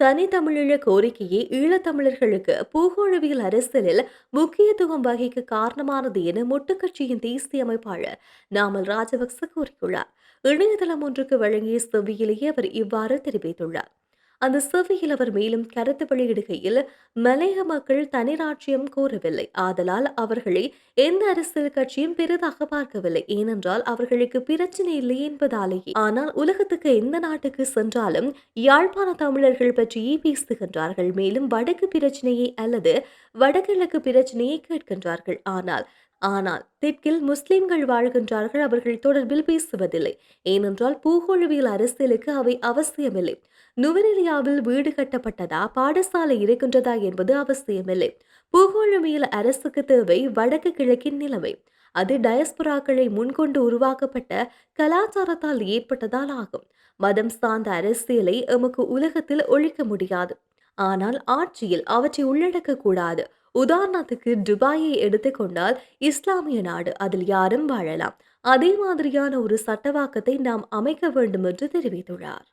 தனித்தமிழீழ கோரிக்கையே ஈழத்தமிழர்களுக்கு பூகோளவியல் அரசியலில் முக்கியத்துவம் வகிக்க காரணமானது என முட்டுக்கட்சியின் தேசிய அமைப்பாளர் நாமல் ராஜபக்ச கூறியுள்ளார். இணையதளம் ஒன்றுக்கு வழங்கிய செவ்வியிலேயே அவர் இவ்வாறு தெரிவித்துள்ளார். அந்த சேவையில் அவர் மேலும் கருத்து வெளியிடுகையில் மலையக மக்கள் தனிராட்சியம் கோரவில்லை ஆதலால் அவர்களை எந்த அரசியல் கட்சியும் பெரிதாக பார்க்கவில்லை. ஏனென்றால் அவர்களுக்கு பிரச்சனை இல்லை என்பதாலேயே. ஆனால் உலகத்துக்கு எந்த நாட்டுக்கு சென்றாலும் யாழ்ப்பாண தமிழர்கள் பற்றியே பேசுகின்றார்கள். மேலும் வடக்கு பிரச்சனையை அல்லது வடகிழக்கு பிரச்சனையை கேட்கின்றார்கள். ஆனால் ஆனால் தெற்கில் முஸ்லிம்கள் வாழ்கின்றார்கள் அவர்கள் தொடர்பில் பேசுவதில்லை. ஏனென்றால் பூகோளவியல் அரசியலுக்கு அவை அவசியமில்லை. நுவரெலியாவில் வீடு கட்டப்பட்டதா பாடசாலை இருக்கின்றதா என்பது அவசியமில்லை. பூகோளவியல் அரசுக்கு தேவை வடக்கு கிழக்கின் நிலைமை. அது டயஸ்புராக்களை முன்கொண்டு உருவாக்கப்பட்ட கலாச்சாரத்தால் ஏற்பட்டதால் ஆகும். மதம் சார்ந்த அரசியலை எமக்கு உலகத்தில் ஒழிக்க முடியாது. ஆனால் ஆட்சியில் அவற்றை உள்ளடக்க கூடாது. உதாரணத்துக்கு துபாயை எடுத்துக்கொண்டால் இஸ்லாமிய நாடு அதில் யாரும் வாழலாம். அதே மாதிரியான ஒரு சட்டவாக்கத்தை நாம் அமைக்க வேண்டும் என்று தெரிவித்துள்ளார்.